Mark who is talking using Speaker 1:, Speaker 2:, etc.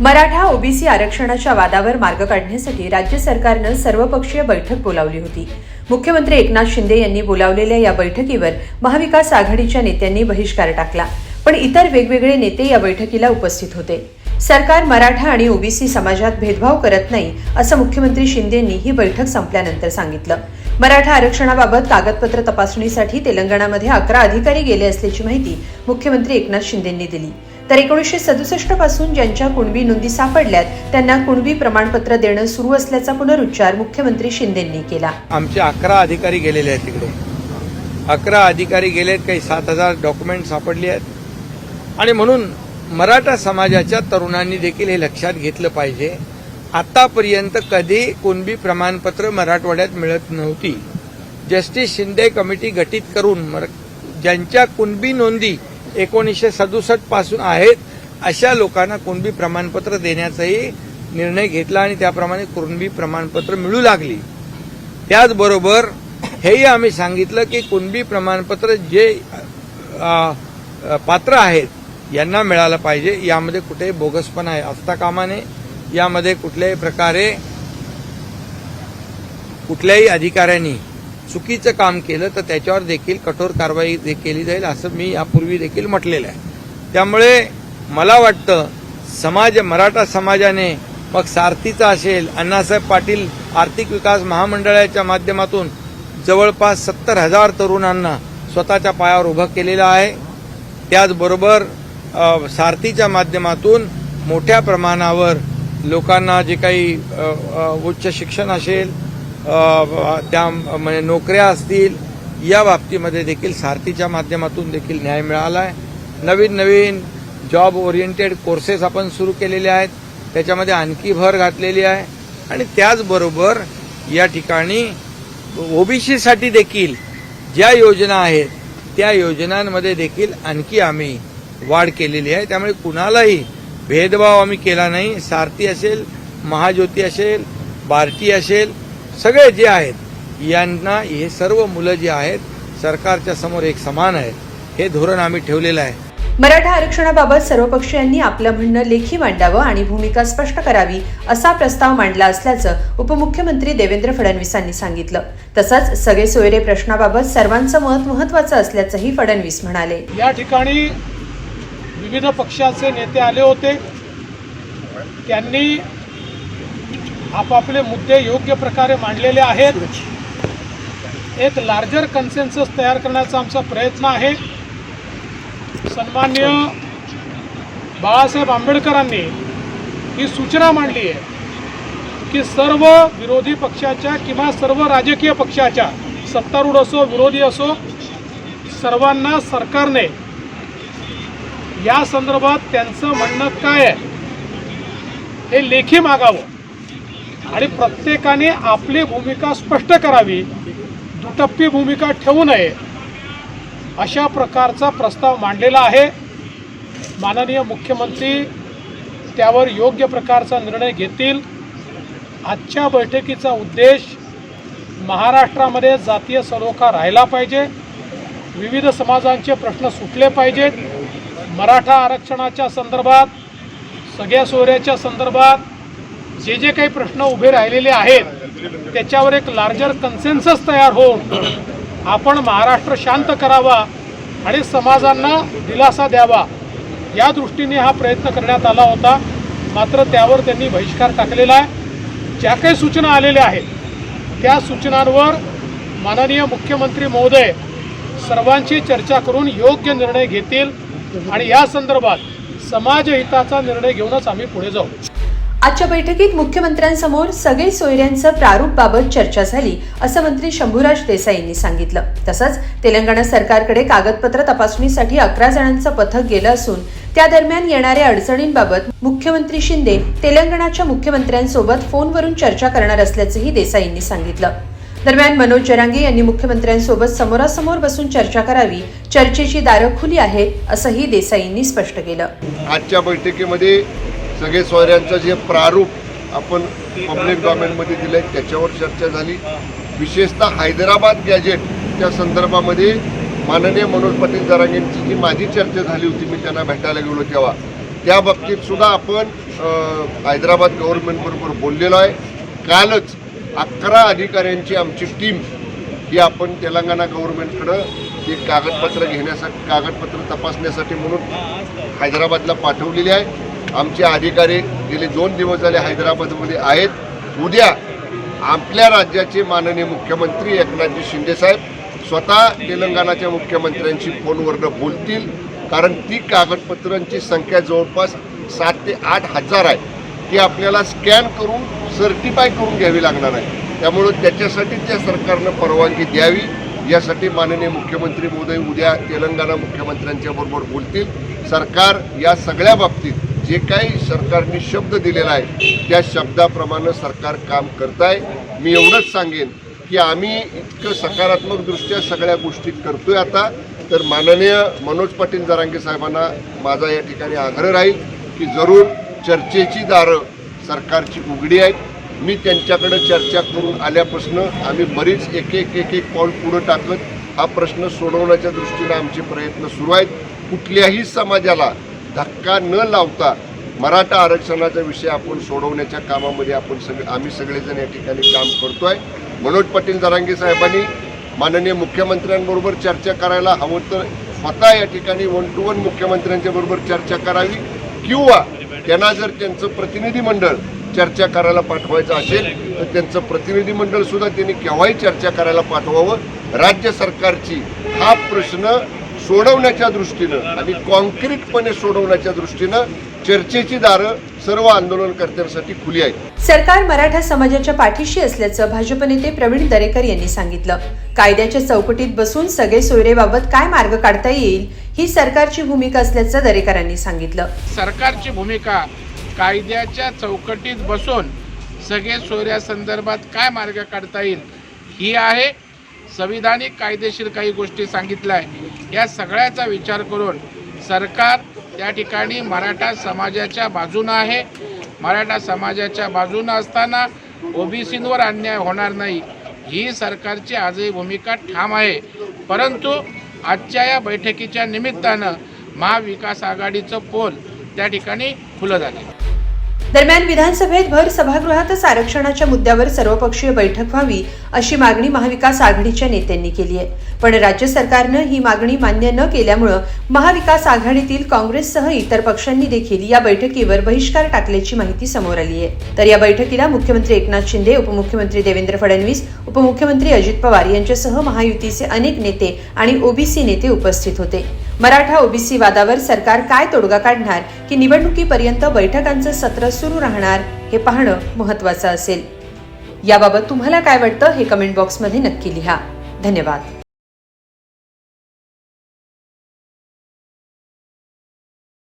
Speaker 1: Maratha OBC आरक्षणाच्या वादावर मार्ग काढण्यासाठी राज्य सरकारनं सर्वपक्षीय बैठक बोलावली होती. मुख्यमंत्री एकनाथ शिंदे यांनी बोलावलेल्या या बैठकीवर महाविकास आघाडीच्या नेत्यांनी बहिष्कार टाकला पण इतर वेगवेगळे नेते या बैठकीला उपस्थित होते. सरकार मराठा आणि ओबीसी समाजात भेदभाव करत नाही असं मुख्यमंत्री शिंदेंनी ही बैठक संपल्यानंतर सांगितलं. मराठा आरक्षणाबाबत कागदपत्र तपासणीसाठी तेलंगणामध्ये अकरा अधिकारी गेले असल्याची माहिती मुख्यमंत्री एकनाथ शिंदेंनी दिली. तर एकोणीसशे सदुसष्टपासून ज्यांच्या कुणबी नोंदी सापडल्यात त्यांना कुणबी प्रमाणपत्र देणं सुरू असल्याचा पुनरुच्चार मुख्यमंत्री शिंदेंनी केला.
Speaker 2: आमचे अकरा अधिकारी गेलेले आहेत तिकडे अकरा अधिकारी गेलेत काही सात हजार डॉक्युमेंट सापडली आहेत. आणि म्हणून मराठा समाजाच्या तरुणांनी देखील हे लक्षात घेतलं पाहिजे. आतापर्यंत कधी कुणबी प्रमाणपत्र मराठवाड्यात मिळत नव्हती. जस्टिस शिंदे कमिटी गठीत करून मर- ज्यांच्या कुणबी नोंदी एकोणीसशे सदुसष्टपासून आहेत अशा लोकांना कुणबी प्रमाणपत्र देण्याचाही निर्णय घेतला आणि त्याप्रमाणे कुणबी प्रमाणपत्र मिळू लागली. त्याचबरोबर हेही आम्ही सांगितलं की कुणबी प्रमाणपत्र जे पात्र आहेत यांना मिळालं पाहिजे. यामध्ये कुठेही बोगसपणा आहे. असता कामाने यामध्ये कुठल्याही प्रकारे कुठल्याही अधिकाऱ्यांनी चुकीचं काम केलं तर त्याच्यावर देखील कठोर कारवाई दे- केली जाईल असं मी यापूर्वी देखील म्हटलेलं आहे. त्यामुळे मला वाटतं समाज मराठा समाजाने मग सारथीचा असेल अण्णासाहेब पाटील आर्थिक विकास महामंडळाच्या माध्यमातून जवळपास सत्तर हजार तरुणांना स्वतःच्या पायावर उभं केलेलं आहे. त्याचबरोबर सारथीच्या माध्यमातून मोठ्या प्रमाणावर लोकांना जे काही उच्च शिक्षण असेल त्या म्हणजे नोकऱ्या असतील या बाबतीमध्ये देखील सारथीच्या माध्यमातून देखील न्याय मिळाला आहे नवीन नवीन जॉब ओरिएंटेड कोर्सेस आपण सुरू केलेले आहेत. त्याच्यामध्ये आणखी भर घातलेली आहे. आणि त्याचबरोबर या ठिकाणी ओबीसीसाठी देखील ज्या योजना आहेत त्या योजनांमध्ये देखील आणखी आम्ही वाढ केलेली आहे. त्यामुळे कुणालाही भेदभाव आम्ही केला नाही. सारथी असेल महाज्योती असेल बार्टी असेल सगळे जे आहेत यांना हे सर्व मुलं जी आहेत सरकारच्या समोर एक समान आहेत. हे धोरण आम्ही ठेवलेलं आहे.
Speaker 1: मराठा आरक्षणाबाबत सर्वपक्षीयांनी आपलं म्हणणं लेखी मांडावं आणि भूमिका स्पष्ट करावी असा प्रस्ताव मांडला असल्याचं उपमुख्यमंत्री देवेंद्र फडणवीसांनी सांगितलं. तसंच सगळे सोयरे प्रश्नाबाबत सर्वांचं मत महत्वाचं असल्याचंही फडणवीस म्हणाले.
Speaker 3: या ठिकाणी विविध पक्षाचे नेते आले होते. त्यांनी आपापले मुद्दे योग्य प्रकारे मांडलेले आहेत. एक लार्जर कन्सेन्सस तयार करण्याचा आमचा प्रयत्न आहे. सन्मान्य बाळासाहेब आंबेडकरांनी ही सूचना मांडली आहे की सर्व विरोधी पक्षाच्या किंवा सर्व राजकीय पक्षाच्या सत्तारूढ असो विरोधी असो सर्वांना सरकारने या संदर्भात त्यांचं म्हणणं काय आहे? हे लेखी मागावं. आणि प्रत्येकाने आपली भूमिका स्पष्ट करावी दुटप्पी भूमिका ठेवू नये अशा प्रकारचा प्रस्ताव मांडलेला आहे. माननीय मुख्यमंत्री त्यावर योग्य प्रकारचा निर्णय घेतील. आजच्या बैठकीचा उद्देश महाराष्ट्रामध्ये जातीय सलोखा राहिला पाहिजे. विविध समाजांचे प्रश्न सुटले पाहिजेत. मराठा आरक्षणाच्या संदर्भात सगळ्या सोयऱ्याच्या संदर्भात जे जे काही प्रश्न उभे राहिलेले आहेत त्याच्यावर एक लार्जर कन्सेन्सस तयार होऊन आपण महाराष्ट्र शांत करावा आणि समाजांना दिलासा द्यावा या दृष्टीने हा प्रयत्न करण्यात आला होता. मात्र त्यावर त्यांनी बहिष्कार टाकलेला आहे. ज्या काही सूचना आलेल्या आहेत त्या सूचनांवर माननीय मुख्यमंत्री महोदय सर्वांची चर्चा करून योग्य निर्णय घेतील आणि या संदर्भात समाजहिताचा निर्णय घेऊनच आम्ही पुढे जाऊ.
Speaker 1: आजच्या बैठकीत मुख्यमंत्र्यांसमोर सगळे सोयऱ्यांचं प्रारूप बाबत चर्चा झाली असं मंत्री शंभूराज देसाई यांनी सांगितलं. तसंच तेलंगणा सरकारकडे कागदपत्र तपासणीसाठी अकरा जणांचं पथक गेलं असून त्या दरम्यान येणाऱ्या अडचणींबाबत मुख्यमंत्री शिंदे तेलंगणाच्या मुख्यमंत्र्यांसोबत फोनवरून चर्चा करणार असल्याचंही देसाईंनी सांगितलं. दरम्यान मनोज जरांगे यांनी मुख्यमंत्र्यांसोबत समोरासमोर बसून चर्चा करावी चर्चेची दारं खुली आहेत असंही देसाईंनी स्पष्ट केलं.
Speaker 4: आजच्या बैठकीमध्ये सगळे सोयऱ्यांचं जे प्रारूप आपण पब्लिक डॉमेनमध्ये दिलं आहे त्याच्यावर चर्चा झाली. विशेषतः हैदराबाद गॅजेटच्या संदर्भामध्ये माननीय मनोज पाटील जरांगेंची जी माझी चर्चा झाली होती मी त्यांना भेटायला गेलो तेव्हा. त्या बाबतीत सुद्धा आपण हैदराबाद गव्हर्नमेंटबरोबर बोललेलो आहे. कालच अकरा अधिकाऱ्यांची आमची टीम ही आपण तेलंगणा गव्हर्नमेंटकडं ते कागदपत्र घेण्यासाठी कागदपत्र तपासण्यासाठी म्हणून हैदराबादला पाठवलेली आहे. आमचे अधिकारी गेले दोन दिवस झाले हैदराबादमध्ये आहेत. उद्या आपल्या राज्याचे माननीय मुख्यमंत्री एकनाथजी शिंदेसाहेब स्वतः तेलंगणाच्या मुख्यमंत्र्यांशी फोनवरनं बोलतील. कारण ती कागदपत्रांची संख्या जवळपास सात ते आठ हजार आहे. ती आपल्याला स्कॅन करून सर्टिफाय करून घ्यावी लागणार आहे. त्यामुळं त्याच्यासाठी त्या सरकारनं परवानगी द्यावी. यासाठी माननीय मुख्यमंत्री महोदय उद्या तेलंगणा मुख्यमंत्र्यांच्या बरोबर बोलतील. सरकार या सगळ्या बाबतीत जे काही सरकारने शब्द दिलेला आहे त्या शब्दाप्रमाणे सरकार काम करत आहे मी एवढंच सांगेन की आम्ही इतकं सकारात्मकदृष्ट्या सगळ्या गोष्टी करतोय आता. तर माननीय मनोज पाटील जरांगे साहेबांना माझा या ठिकाणी आग्रह राहील की जरूर चर्चेची दारं सरकारची उघडी आहेत. मी त्यांच्याकडे चर्चा करून आल्यापासून आम्ही बरीच एक एक एक एक पाऊल पुढं टाकत हा प्रश्न सोडवण्याच्या दृष्टीनं आमचे प्रयत्न सुरू आहेत. कुठल्याही समाजाला धक्का न लावता मराठा आरक्षणाचा विषय आपण सोडवण्याच्या कामामध्ये आपण सगळे आम्ही सगळेजण या ठिकाणी काम करतोय. मनोज पाटील जरांगे साहेबांनी माननीय मुख्यमंत्र्यांबरोबर चर्चा करायला हवं तर स्वतः या ठिकाणी वन टू वन मुख्यमंत्र्यांच्या बरोबर चर्चा करावी किंवा त्यांना जर त्यांचं प्रतिनिधीमंडळ चर्चा करायला पाठवायचं असेल तर त्यांचं प्रतिनिधी सुद्धा त्यांनी केव्हाही चर्चा करायला पाठवावं. राज्य सरकारची हा प्रश्न सोडवण्याच्या दृष्टीनं आणि कॉन्क्रीटपणे सोडवण्याच्या दृष्टीनं चर्चेची दारं सर्व आंदोलनकर्त्यांसाठी खुली आहेत.
Speaker 1: सरकार मराठा समाजाच्या पाठीशी असल्याचं भाजप नेते प्रवीण दरेकर यांनी सांगितलं. कायद्याच्या चौकटीत बसून सगळे सोयरेबाबत काय मार्ग काढता येईल ही सरकारची भूमिका असल्याचं दरेकरांनी सांगितलं.
Speaker 5: सरकारची भूमिका कायद्याच्या चौकटीत बसून सगळे सोयऱ्यासंदर्भात काय मार्ग काढता येईल ही आहे संविधानिक कायदेशीर काही गोष्टी सांगितल्या आहे या सगळ्याचा विचार करून सरकार त्या ठिकाणी मराठा समाजाच्या बाजूनं आहे. मराठा समाजाच्या बाजूनं असताना ओबीसींवर अन्याय होणार नाही. ही सरकारची आजही भूमिका ठाम आहे. परंतु आजच्या या बैठकीच्या निमित्तानं महाविकास आघाडीचं पोल त्या ठिकाणी खुलं झालं
Speaker 1: दरम्यान विधानसभेत भर सभागृहातच आरक्षणाच्या मुद्द्यावर सर्वपक्षीय बैठक व्हावी अशी मागणी महाविकास आघाडीच्या नेत्यांनी केली आहे. पण राज्य सरकारनं ही मागणी मान्य न केल्यामुळं महाविकास आघाडीतील काँग्रेससह इतर पक्षांनी देखील या बैठकीवर बहिष्कार टाकल्याची माहिती समोर आली आहे. तर या बैठकीला मुख्यमंत्री एकनाथ शिंदे उपमुख्यमंत्री देवेंद्र फडणवीस उपमुख्यमंत्री अजित पवार यांच्यासह महायुतीचे अनेक नेते आणि ओबीसी नेते उपस्थित होते. मराठा ओबीसी वादावर सरकार काय तोडगा काढणार की निवडणुकीपर्यंत बैठकांचं सत्र सुरू राहणार हे पाहणं महत्वाचं असेल. याबाबत तुम्हाला काय वाटतं हे कमेंट बॉक्समध्ये नक्की लिहा. धन्यवाद.